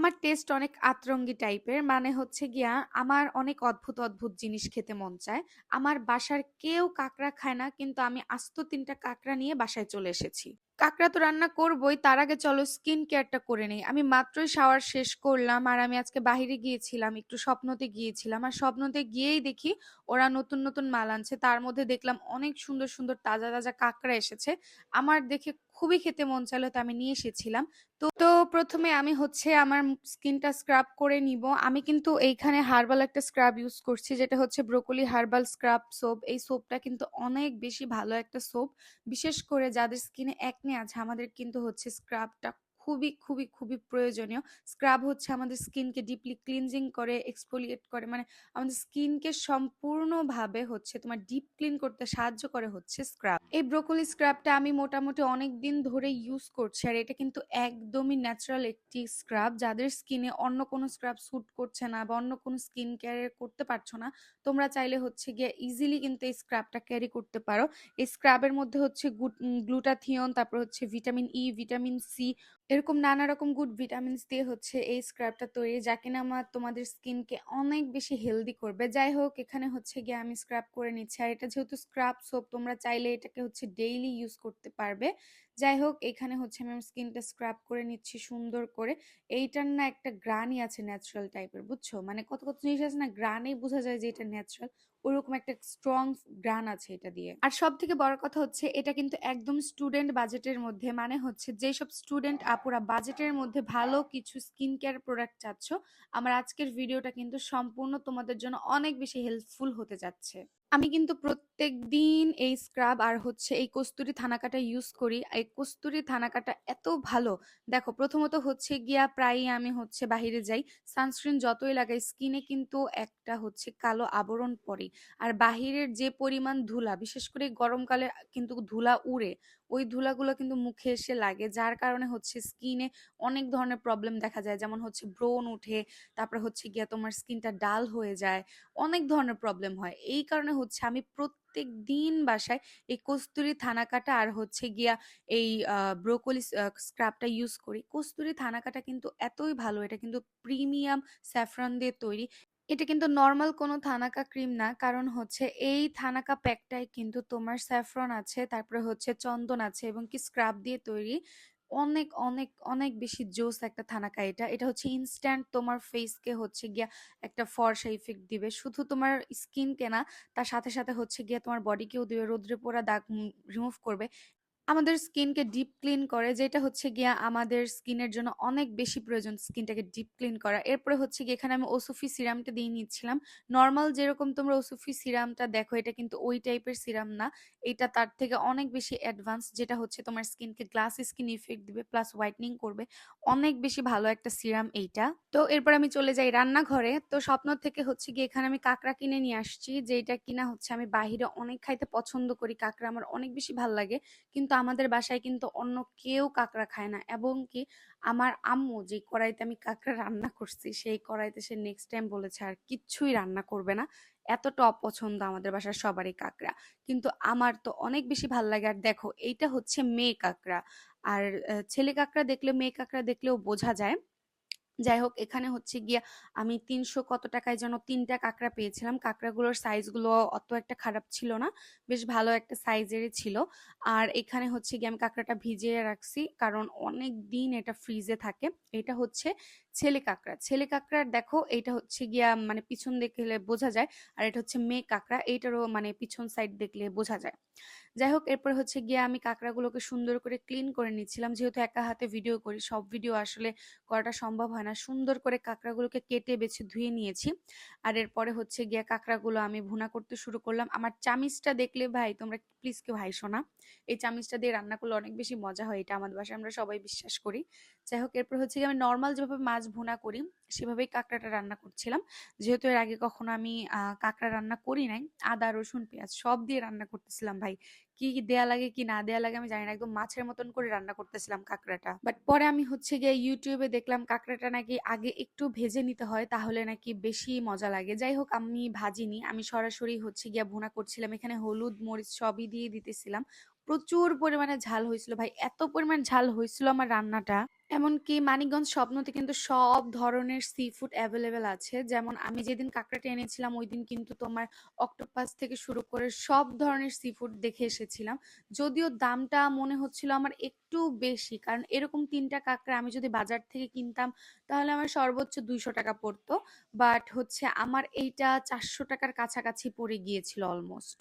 আমার টেস্ট অনেক আতরঙ্গি টাইপের। মানে হচ্ছে গিয়া আমার অনেক অদ্ভুত, অদ্ভুত জিনিস খেতে মন চায়। আমার বাসার কেউ কাঁকড়া খায় না। কিন্তু আমি আস্ত ৩ টা কাঁকড়া নিয়ে বাসায় চলে এসেছি। কাঁকড়া তো রান্না করবই। তার আগে চলো স্কিন কেয়ারটা করে নেই। আমি মাত্রই শাওয়ার শেষ করলাম। আর আমি আজকে বাহিরে গিয়েছিলাম। একটু স্বপ্নতে গিয়েছিলাম। আর স্বপ্নতে গিয়েই দেখি ওরা নতুন, নতুন মাল আনছে। তার মধ্যে দেখলাম অনেক সুন্দর, সুন্দর তাজা, তাজা কাঁকড়া এসেছে। আমার দেখে খুবই খেতে মন চাইলো তো আমি নিয়ে এসেছিলাম। তো, তো প্রথমে আমি হচ্ছে আমার স্কিনটা স্ক্রাব করে নিব। আমি কিন্তু এইখানে হার্বাল একটা স্ক্রাব ইউজ করছি যেটা হচ্ছে ব্রোকলি হার্বাল স্ক্রাব সোপ। এই সোপটা কিন্তু অনেক বেশি ভালো একটা সোপ। বিশেষ করে যাদের স্কিনে একনে আছে আমাদের কিন্তু হচ্ছে স্ক্রাবটা খুবই, খুবই, খুবই প্রয়োজনীয়। স্ক্রাব হচ্ছে আমাদের স্কিনকে ডিপলি ক্লিনজিং করে, এক্সফোলিয়েট করে মানে আমাদের স্কিনকে সম্পূর্ণভাবে হচ্ছে তোমার ডিপ ক্লিন করতে সাহায্য করে হচ্ছে স্ক্রাব। এই ব্রোকলি স্ক্রাবটা আমি মোটামুটি অনেকদিন ধরে ইউজ করছি। আর এটা কিন্তু একদমই ন্যাচারাল একটি স্ক্রাব। যাদের স্কিনে অন্য কোনো স্ক্রাব স্যুট করছে না বা অন্য কোনো স্কিন কেয়ার করতে পারছ না, তোমরা চাইলে হচ্ছে গিয়ে ইজিলি কিন্তু এই স্ক্রাবটা ক্যারি করতে পারো। এই স্ক্রাবের মধ্যে হচ্ছে গ্লুটাথিয়ন, তারপর হচ্ছে ভিটামিন ই, ভিটামিন সি এরকম নানা রকম গুড ভিটামিনস দিয়ে হচ্ছে এই স্ক্রাবটা তৈরি যা কিনা আমার তোমাদের স্কিনকে অনেক বেশি হেলদি করবে। যাই হোক এখানে হচ্ছে গিয়ে আমি স্ক্রাব করে নিচ্ছি। আর এটা যেহেতু স্ক্রাব সোপ তোমরা চাইলে এটাকে হচ্ছে ডেইলি ইউজ করতে পারবে। যাই হোক এখানে হচ্ছে আমি আমার স্কিনটা স্ক্রাব করে নিচ্ছি সুন্দর করে। এইটার না একটা গ্রানই আছে ন্যাচারাল টাইপের বুঝছ? মানে কত, কত জিনিস আছে না গ্রানেই বোঝা যায় যে এটা ন্যাচারাল। ওরকম একটা স্ট্রং গ্রান আছে এটা দিয়ে। আর সব থেকে বড় কথা হচ্ছে এটা কিন্তু একদম স্টুডেন্ট বাজেটের মধ্যে মানে হচ্ছে যেসব স্টুডেন্ট আপুরা বাজেটের মধ্যে ভালো কিছু স্কিন কেয়ার প্রোডাক্ট চাচ্ছ, আমার আজকের ভিডিওটা কিন্তু সম্পূর্ণ তোমাদের জন্য অনেক বেশি হেল্পফুল হতে যাচ্ছে। আমি কিন্তু প্রত্যেক দিন এই স্ক্রাব আর হচ্ছে এই কস্তুরি থানাকাটা ইউজ করি। এই কস্তুরি থানাকাটা এত ভালো। দেখো, প্রথমত হচ্ছে গিয়া প্রায়ই আমি হচ্ছে বাহিরে যাই। সানস্ক্রিন যতই লাগাই, স্কিনে কিন্তু একটা হচ্ছে কালো আবরণ পড়ে। আর বাহিরের যে পরিমাণ ধুলা, বিশেষ করে গরমকালে কিন্তু ধুলা উড়ে। ওই ধুলাগুলো কিন্তু মুখে এসে লাগে। যার কারণে হচ্ছে স্কিনে অনেক ধরনের প্রবলেম দেখা যায়। যেমন হচ্ছে ব্রণ উঠে, তারপরে হচ্ছে গিয়া তোমার স্কিনটা ডাল হয়ে যায়। অনেক ধরনের প্রবলেম হয়। এই কারণে হচ্ছে আমি প্রত্যেক দিন বাসায় এই কস্তুরী থানাকাটা আর হচ্ছে গিয়া এই ব্রোকলি স্ক্রাবটা ইউজ করি। কস্তুরী থানাকাটা কিন্তু এতই ভালো। এটা কিন্তু প্রিমিয়াম স্যাফরন দিয়ে তৈরি। এটা কিন্তু নর্মাল কোনো থানাকা ক্রিম না। কারণ হচ্ছে এই থানাকা প্যাকটায় কিন্তু তোমার স্যাফরন আছে, তারপরে হচ্ছে চন্দন আছে এবং কি স্ক্রাব দিয়ে তৈরি। অনেক, অনেক, অনেক বেশি জোস একটা থানাকা এটা। এটা হচ্ছে ইনস্ট্যান্ট তোমার ফেসকে হচ্ছে গিয়া একটা ফর্সা ইফেক্ট দিবে। শুধু তোমার স্কিনকে না, তার সাথে, সাথে হচ্ছে গিয়ে তোমার বডিকেও দিবে। রোদ্রে পোড়া দাগ রিমুভ করবে। আমাদের স্কিনকে ডিপ ক্লিন করে, যেটা হচ্ছে গিয়া আমাদের স্কিনের জন্য অনেক বেশি প্রয়োজন স্কিনটাকে ডিপ ক্লিন করা। এরপরে হচ্ছে গিয়ে এখানে আমি ওসুফি সিরামটা দিয়ে নিচ্ছিলাম। নরমাল যেরকম তোমরা ওসুফি সিরামটা দেখো, এটা কিন্তু ওই টাইপের সিরাম না। এটা তার থেকে অনেক বেশি অ্যাডভান্স, যেটা হচ্ছে তোমার স্কিনকে গ্লাস স্কিন ইফেক্ট দিবে, প্লাস হোয়াইটেনিং করবে। অনেক বেশি ভালো একটা সিরাম এইটা। তো এরপর আমি চলে যাই রান্নাঘরে। তো স্বপ্ন থেকে হচ্ছে গিয়ে এখানে আমি কাঁকড়া কিনে নিয়ে আসছি। যেইটা কিনা হচ্ছে আমি বাহিরে অনেক খাইতে পছন্দ করি। কাঁকড়া আমার অনেক বেশি ভালো লাগে। কিন্তু আমাদের বাসায় কিন্তু অন্য কেউ কাঁকড়া খায় না। এবং কি আমার আম্মু যে কড়াইতে আমি কাঁকড়া রান্না করছি, সেই কড়াইতে সে নেক্সট টাইম বলেছে, আর কিচ্ছুই রান্না করবে না। এতটা অপছন্দ আমাদের বাসার সবারই কাঁকড়া। কিন্তু আমার তো অনেক বেশি ভালো লাগে। আর দেখো, এইটা হচ্ছে মেয়ে কাঁকড়া। আর ছেলে কাঁকড়া দেখলে, মেয়ে কাঁকড়া দেখলেও বোঝা যায়। যাই হোক এখানে হচ্ছে গিয়া আমি ৩০০ কত টাকায় যেন ৩ টা কাঁকড়া পেয়েছিলাম। কাঁকড়াগুলোর সাইজগুলো অত একটা খারাপ ছিল না। বেশ ভালো একটা সাইজেরই ছিল। আর এখানে হচ্ছে গিয়ে আমি কাঁকড়াটা ভিজিয়ে রাখছি। কারণ অনেক দিন এটা ফ্রিজে থাকে। এটা হচ্ছে ছেলে কাঁকড়া। ছেলে কাঁকড়ার দেখো এইটা হচ্ছে গিয়া মানে পিছন দেখলে বোঝা যায়। আর এটা হচ্ছে মেয়ে কাঁকড়া। এইটারও মানে পিছন সাইড দেখলে বোঝা যায়। যাই হোক এরপর হচ্ছে গিয়ে আমি কাঁকড়াগুলোকে সুন্দর করে ক্লিন করে নিচ্ছিলাম। যেহেতু একা হাতে ভিডিও করি, সব ভিডিও আসলে করাটা সম্ভব হয় না। সুন্দর করে কাঁকড়াগুলোকে কেটে বেছে ধুয়ে নিয়েছি। আর এরপরে হচ্ছে গিয়ে কাঁকড়াগুলো আমি ভুনা করতে শুরু করলাম। আমার চামিচটা দেখলে ভাই তোমরা প্লিজ কেউ ভাই শোনা এই চামিচটা দিয়ে রান্না করলে অনেক বেশি মজা হয়। এটা আমাদের বাসায় আমরা সবাই বিশ্বাস করি। যাই হোক এরপর হচ্ছে গিয়ে আমি নর্মাল যেভাবে মাছ ভুনা করি সেভাবেই কাঁকড়াটা রান্না করছিলাম। যেহেতু এর আগে কখনো আমি কাঁকড়া রান্না করি নাই। আদা, রসুন, পেঁয়াজ সব দিয়ে রান্না করতেছিলাম ভাই। কি দেয়া লাগে কি না দেয়া লাগে আমি জানি না। একদম মাছের মতন করে রান্না করতেছিলাম কাঁকড়াটা। বাট পরে আমি হচ্ছে গিয়ে ইউটিউবে দেখলাম কাঁকড়াটা নাকি আগে একটু ভেজে নিতে হয় তাহলে নাকি বেশি মজা লাগে। যাই হোক আমি ভাজিনি। আমি সরাসরি হচ্ছে গিয়ে ভুনা করছিলাম। এখানে হলুদ, মরিচ সবই দিয়ে দিতেছিলাম। প্রচুর পরিমাণে ঝাল হয়েছিল ভাই। এত পরিমাণ ঝাল হয়েছিল আমার রান্নাটা। এমনকি মানিকগঞ্জ স্বপ্নতে কিন্তু সব ধরনের সি ফুড অ্যাভেলেবেল আছে। যেমন আমি যেদিন কাঁকড়াটা এনেছিলাম ওই দিন কিন্তু তোমার অক্টোপাস থেকে শুরু করে সব ধরনের সি ফুড দেখে এসেছিলাম। যদিও দামটা মনে হচ্ছিল আমার একটু বেশি। কারণ এরকম ৩ টা কাঁকড়া আমি যদি বাজার থেকে কিনতাম, তাহলে আমার সর্বোচ্চ ৳২০০ পড়তো। বাট হচ্ছে আমার এইটা চারশো টাকার কাছাকাছি পড়ে গিয়েছিল অলমোস্ট।